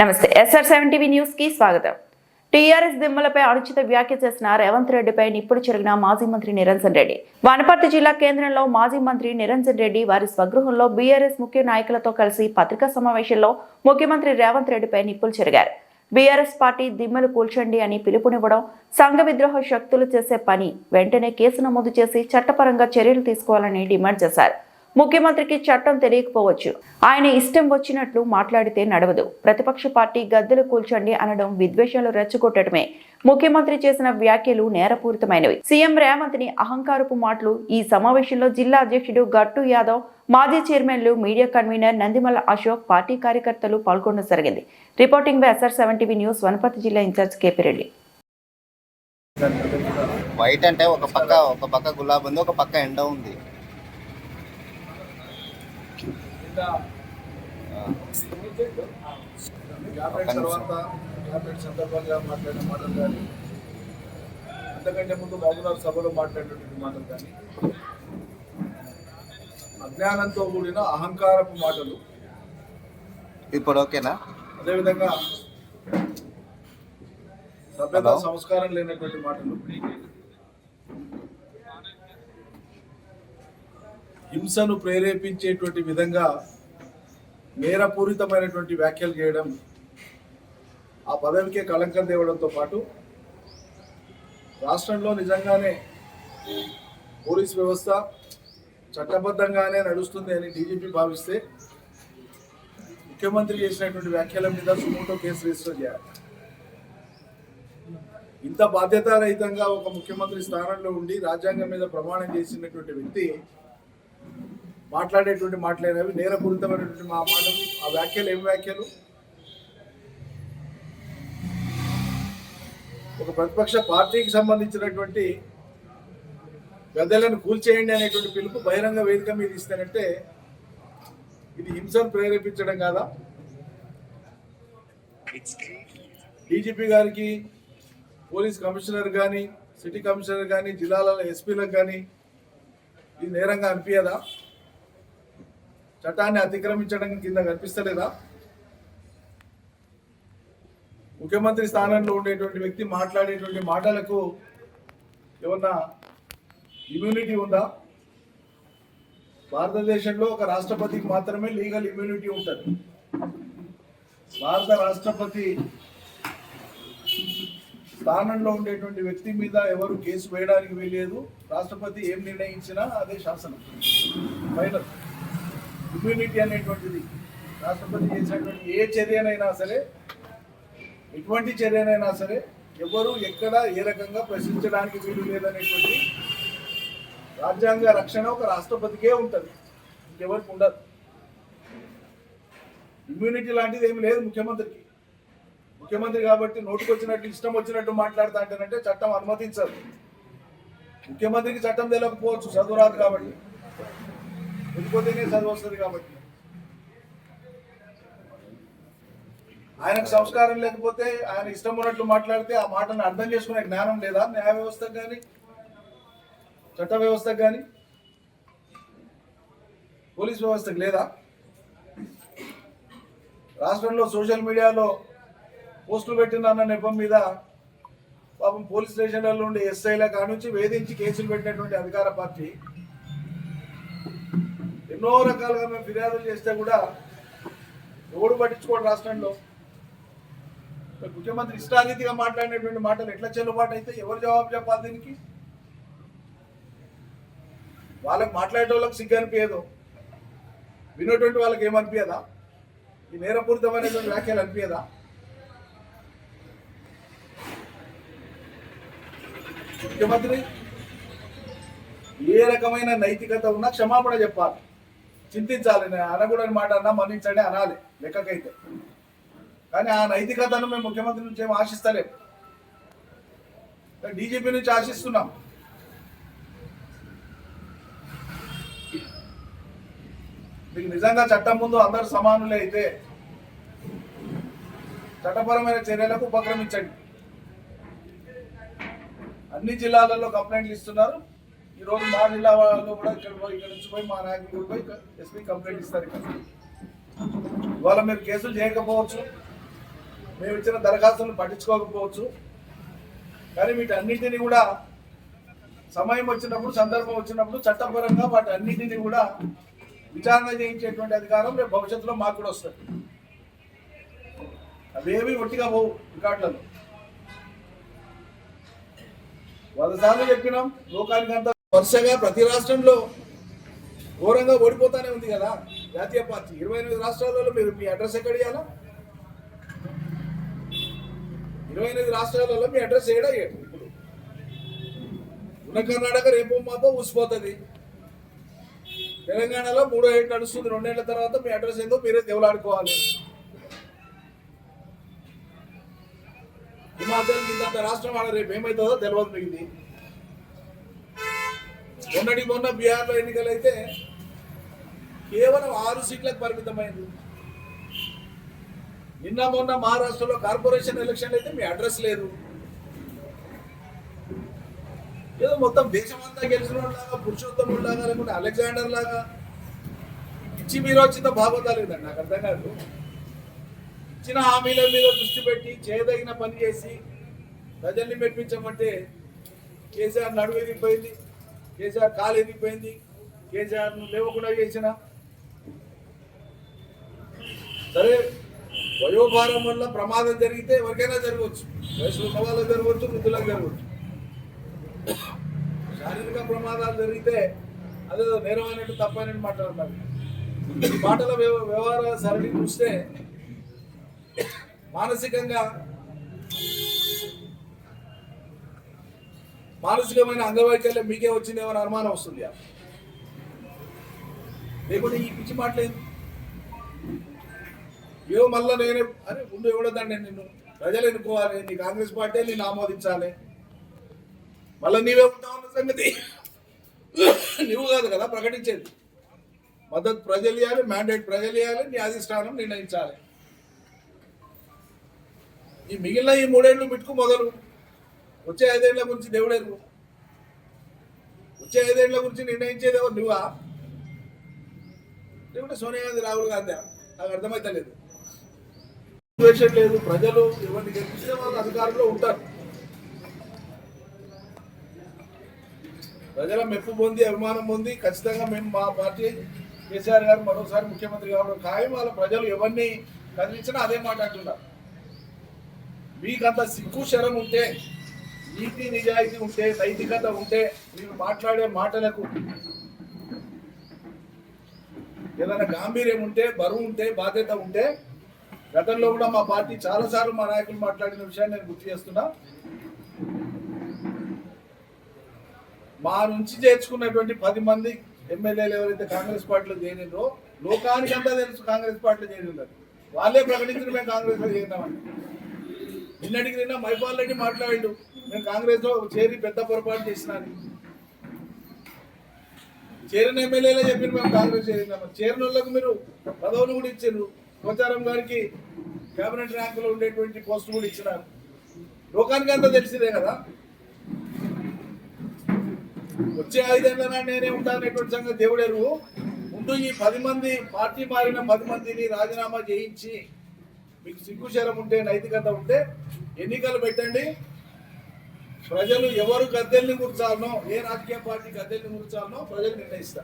నమస్తే SR seven TV న్యూస్కి స్వాగతం. టీఆర్ఎస్ దిమ్మలపై అనుచిత వ్యాఖ్య చేసిన రేవంత్ రెడ్డిపై నిప్పుడు జరిగిన మాజీ మంత్రి నిరంజన్ రెడ్డి. వనపర్తి జిల్లా కేంద్రంలో మాజీ మంత్రి నిరంజన్ రెడ్డి వారి స్వగృహంలో బీఆర్ఎస్ ముఖ్య నాయకులతో కలిసి పత్రికా సమావేశంలో ముఖ్యమంత్రి రేవంత్ రెడ్డిపై నిప్పులు చెరిగారు. బీఆర్ఎస్ పార్టీ దిమ్మలు కూల్చండి అని పిలుపునివ్వడం సంఘ విద్రోహ శక్తులు చేసే పని వెంటనే కేసు నమోదు చేసి చట్టపరంగా చర్యలు తీసుకోవాలని డిమాండ్ చేశారు. ముఖ్యమంత్రికి చట్టం తెలియకపోవచ్చు. ఆయన ఇష్టం వచ్చినట్లు మాట్లాడితే నడవదు. ప్రతిపక్ష పార్టీ గద్దెలు కూల్చండి అనడం విద్వేషాలు రెచ్చగొట్టడమే. ముఖ్యమంత్రి చేసిన వ్యాఖ్యలు నేరపూరితమైనవి. సీఎం రేవంత్ని అహంకారపు మాటలు ఈ సమావేశంలో జిల్లా అధ్యక్షుడు గట్టు యాదవ్ మాజీ చైర్మన్లు media convener Nandimala Ashok party కార్యకర్తలు పాల్గొనడం జరిగింది. Reporting by SR seven TV news Wanaparthy జిల్లా ఇన్ఛార్జ్ కేపీ రెడ్డి వైట్ అంటే ఒక పక్క ఒక పక్క గులాబీ ఉంది ఒక పక్క ఎండ ఉంది. క్యాబినెట్ తర్వాత క్యాబినెట్ సందర్భంగా మాట్లాడిన మాటలు కానీ అంతకంటే ముందు మహబూబ్నగర్ సభలో మాట్లాడినటువంటి మాటలు కానీ అజ్ఞానంతో కూడిన అహంకారపు మాటలు. ఇప్పుడు ఓకేనా? అదేవిధంగా సభ్యత. సంస్కారం లేనటువంటి మాటలు. హింసను ప్రేరేపించేటువంటి విధంగా నేరపూరితమైనటువంటి వ్యాఖ్యలు చేయడం ఆ పదవికే కళంకం తేవడంతో పాటు రాష్ట్రంలో నిజంగానే పోలీస్ వ్యవస్థ చట్టబద్ధంగానే నడుస్తుంది అని డీజీపీ భావిస్తే ముఖ్యమంత్రి చేసినటువంటి వ్యాఖ్యల మీద సుమోటో కేసు రిజిస్టర్ చేయాలి. ఇంత బాధ్యతారహితంగా ఒక ముఖ్యమంత్రి స్థానంలో ఉండి రాజ్యాంగం మీద ప్రమాణం చేసినటువంటి వ్యక్తి మాట్లాడేటువంటి మాట్లాడేవి నేరపూరితమైనటువంటి మా మాటలు ఆ వ్యాఖ్యలు ఏం వ్యాఖ్యలు? ఒక ప్రతిపక్ష పార్టీకి సంబంధించినటువంటి గద్దెలను కూల్చేయండి అనేటువంటి పిలుపు బహిరంగ వేదిక మీద ఇస్తానంటే ఇది హింసను ప్రేరేపించడం కాదా? డీజీపీ గారికి పోలీస్ కమిషనర్ కానీ సిటీ కమిషనర్ కానీ జిల్లాల ఎస్పీలకు కానీ ఇది నేరంగా అనిపించదా చట్టాన్ని అతిక్రమించడం కింద కనిపిస్తలేదా? ముఖ్యమంత్రి స్థానంలో ఉండేటువంటి వ్యక్తి మాట్లాడేటువంటి మాటలకు ఏమన్నా ఇమ్యూనిటీ ఉందా? భారతదేశంలో ఒక రాష్ట్రపతికి మాత్రమే లీగల్ ఇమ్యూనిటీ ఉంటుంది. భారత రాష్ట్రపతి స్థానంలో ఉండేటువంటి వ్యక్తి మీద ఎవరు కేసు వేయడానికి వీలేదు రాష్ట్రపతి ఏం నిర్ణయించినా అదే శాసనం. ఫైనల్ ఇమ్యూనిటీ అనేటువంటిది. రాష్ట్రపతి చేసినటువంటి ఏ చర్యనైనా సరే ఎటువంటి చర్యనైనా సరే ఎవరు ఎక్కడ ఏ రకంగా ప్రశ్నించడానికి వీలు లేదనేటువంటి రాజ్యాంగ రక్షణ ఒక రాష్ట్రపతికే ఉంటుంది. ఇంకెవరికి ఉండదు. ఇమ్యూనిటీ లాంటిది ఏమి లేదు ముఖ్యమంత్రికి. ముఖ్యమంత్రి కాబట్టి నోటుకొచ్చినట్టు ఇష్టం వచ్చినట్టు మాట్లాడుతా అంటేనంటే చట్టం అనుమతించదు. ముఖ్యమంత్రికి చట్టం తెలియకపోవచ్చు చదువు రాదు కాబట్టి. వెళ్ళిపోతేనే చదువు వస్తుంది కాబట్టి. ఆయనకు సంస్కారం లేకపోతే ఆయన ఇష్టం ఉన్నట్లు మాట్లాడితే ఆ మాటను అర్థం చేసుకునే జ్ఞానం లేదా? న్యాయ వ్యవస్థకు కానీ చట్ట వ్యవస్థకు కానీ పోలీస్ వ్యవస్థకు లేదా? రాష్ట్రంలో సోషల్ మీడియాలో పోస్టులు పెట్టిన అన్న నెపం మీద పాపం పోలీస్ స్టేషన్లలో ఉండే ఎస్ఐల కానుంచి వేధించి కేసులు పెట్టినటువంటి అధికార పార్టీ ఎన్నో రకాలుగా మేము ఫిర్యాదులు చేస్తే కూడా ఎవడు పట్టించుకోడు రాష్ట్రంలో. ముఖ్యమంత్రి ఇష్టారీతిగా మాట్లాడినటువంటి మాటలు ఎట్లా చెల్లుబాటు అయితే ఎవరు జవాబు చెప్పాలి దీనికి? వాళ్ళకి మాట్లాడే వాళ్ళకి సిగ్గు అనిపించదు. వినేటువంటి వాళ్ళకి ఏమనిపించదా? ఈ నేరపూరితమైనటువంటి వ్యాఖ్యలు అనిపించదా? ముఖ్యమంత్రి ఏ రకమైన నైతికత ఉన్నా క్షమాపణ చెప్పాలి. చింతించాలి. నేను అనకూడని మాట అన్నా మన్నించండి అనాలి. లెక్కకైతే. కానీ ఆ నైతికతను మేము ముఖ్యమంత్రి నుంచి ఏం ఆశిస్తలేం. డీజీపీ నుంచి ఆశిస్తున్నాం. మీకు నిజంగా చట్టం ముందు అందరు సమానులే అయితే చట్టపరమైన చర్యలకు ఉపక్రమించండి. అన్ని జిల్లాలలో కంప్లైంట్లు ఇస్తున్నారు. ఈ రోజు మా జిల్లా వాళ్ళు కూడా ఇక్కడ పోయి- ఇక్కడ నుంచి పోయి మా నాయకులు కూడా పోయి ఎస్పీ కంప్లైంట్ ఇస్తారు ఇక్కడ. ఇవాళ మీరు కేసులు చేయకపోవచ్చు మేము ఇచ్చిన దరఖాస్తులను పట్టించుకోకపోవచ్చు కానీ వీటన్నింటినీ కూడా సమయం వచ్చినప్పుడు సందర్భం వచ్చినప్పుడు చట్టపరంగా వాటి అన్నింటినీ కూడా విచారణ చేయించేటువంటి అధికారం రేపు భవిష్యత్తులో మాకు కూడా వస్తుంది. అవేవి ఒట్టిగా పోవు రికార్డులలో వంద సార్లు చెప్పినాం లోకానికి అంతా వరుసగా ప్రతి రాష్ట్రంలో ఘోరంగా ఓడిపోతానే ఉంది కదా జాతీయ పార్టీ. ఇరవై ఎనిమిది రాష్ట్రాలలో మీరు మీ అడ్రస్ ఎక్కడ ఇవ్వాలా ఇరవై ఎనిమిది రాష్ట్రాలలో మీ అడ్రస్ ఎక్కడ ఇప్పుడు ఉన్న కర్ణాటక రేపు మాపో ఊసిపోతుంది. తెలంగాణలో మూడో ఏళ్ళు నడుస్తుంది. రెండేళ్ళ తర్వాత మీ అడ్రస్ ఏందో మీరే దేవులాడుకోవాలి. హిమాచల్ ఇంత రాష్ట్రం వాళ్ళ రేపు ఏమవుతుందో తెలియదు మిగిలింది మొన్నటి మొన్న బీహార్లో ఎన్నికలైతే కేవలం ఆరు సీట్లకు పరిమితమైంది. నిన్న మొన్న మహారాష్ట్రలో కార్పొరేషన్ ఎలక్షన్ అయితే మీ అడ్రస్ లేదు. ఏదో మొత్తం దేశమంతా గెలిచిన లాగా పురుషోత్తముడు లాగా లేకుంటే అలెగ్జాండర్ లాగా ఇచ్చి మీరు వచ్చిన భాగవతా లేదండి నాకు అర్థం కాదు. ఇచ్చిన హామీల మీద దృష్టి పెట్టి చేయదగిన పని చేసి ప్రజల్ని మెప్పించమంటే కేసీఆర్ నడువు పోయింది కేసీఆర్ కాలు ఎదిగిపోయింది. కేసీఆర్ లేవకుండా చేసిన. సరే వయోభారం వల్ల ప్రమాదం జరిగితే ఎవరికైనా జరగవచ్చు. వయసు ఉన్న వాళ్ళకి జరగవచ్చు వృద్ధులకు జరగవచ్చు. శారీరక ప్రమాదాలు జరిగితే అదేదో నేరమైనట్టు తప్పైనట్టు మాట్లాడతారు. ఈ మాటల వ్యవ- వ్యవహార సరళి చూస్తే మానసికంగా మానసికమైన అంగవైకల్యం మీకే వచ్చిందేమని అనుమానం వస్తుంది. లేకుంటే ఈ పిచ్చి మాట్లేదు ఏవో మళ్ళా నేనే అరే ముందు ఇవ్వడదండి నిన్ను. ప్రజలు ఎన్నుకోవాలి. నీ కాంగ్రెస్ పార్టీ నేను ఆమోదించాలి. మళ్ళీ నీవే ఉంటావు అన్న సంగతి. నువ్వు కాదు కదా ప్రకటించేది. మద్దతు ప్రజలు ఇవ్వాలి మ్యాండేట్ ప్రజలు ఇవ్వాలి నీ అధిష్టానం నిర్ణయించాలి. ఈ మిగిలిన ఈ మూడేళ్ళు పెట్టుకు మొదలు. వచ్చే ఐదేళ్ళ గురించి దేవుడేరు వచ్చే ఐదేళ్ళ గురించి నిర్ణయించేది ఎవరు? నువ్వా? లేకుంటే సోనియా గాంధీ రాహుల్ గాంధీ నాకు అర్థమైతలేదు సిచ్యువేషన్ లేదు. ప్రజలు ఎవరిని గెలిపిస్తే వాళ్ళు అధికారంలో ఉంటారు. ప్రజల మెప్పు పొంది అభిమానం పొంది ఖచ్చితంగా మేము మా పార్టీ కేసీఆర్ గారు మరోసారి ముఖ్యమంత్రి కావడం ఖాయం. వాళ్ళ ప్రజలు ఎవరిని కదిలించినా అదే మాట అంటున్నారు. మీకంత సిగ్గు శరం ఉంటే నీతి నిజాయితీ ఉంటే నైతికత ఉంటే మీరు మాట్లాడే మాటలకు ఏదైనా గాంభీర్యం ఉంటే బరువు ఉంటే బాధ్యత ఉంటే గతంలో కూడా మా పార్టీ చాలాసార్లు మా నాయకులు మాట్లాడిన విషయాన్ని నేను గుర్తు చేస్తున్నా. మా నుంచి చేర్చుకున్నటువంటి పది మంది ఎమ్మెల్యేలు ఎవరైతే కాంగ్రెస్ పార్టీలో చేరినరో లోకానికి అంతా తెలుసు కాంగ్రెస్ పార్టీలో చేరినారు వాళ్ళే ప్రకటించిన మేము కాంగ్రెస్లో చేరినామని నిన్నటికి నిన్న మైపాల్ రెడ్డి మాట్లాడిండు. మేము కాంగ్రెస్లో చేరి పెద్ద పొరపాటు చేసినాను చేరిన ఎమ్మెల్యేలే చెప్పిన మేము కాంగ్రెస్ చేరినామని చేరిన వాళ్ళకు మీరు పదవులు కూడా ఇచ్చారు పోచారం గారికి కేబినెట్ ర్యాంకులో ఉండేటువంటి పోస్టు కూడా ఇచ్చినారు. లోకానికి అంతా తెలిసిందే కదా. వచ్చే ఐదేళ్ళ నేనే ఉంటాననేటువంటి సంగతి దేవుడెరువు ముందు ఈ పది మంది పార్టీ మారిన పది మందిని రాజీనామా చేయించి మీకు సిగ్గుశరం ఉంటే నైతికత ఉంటే ఎన్నికలు పెట్టండి. ప్రజలు ఎవరు గద్దెల్ని కూర్చాలనో ఏ రాజకీయ పార్టీ గద్దెల్ని కూర్చాలనో ప్రజలు నిర్ణయిస్తారు.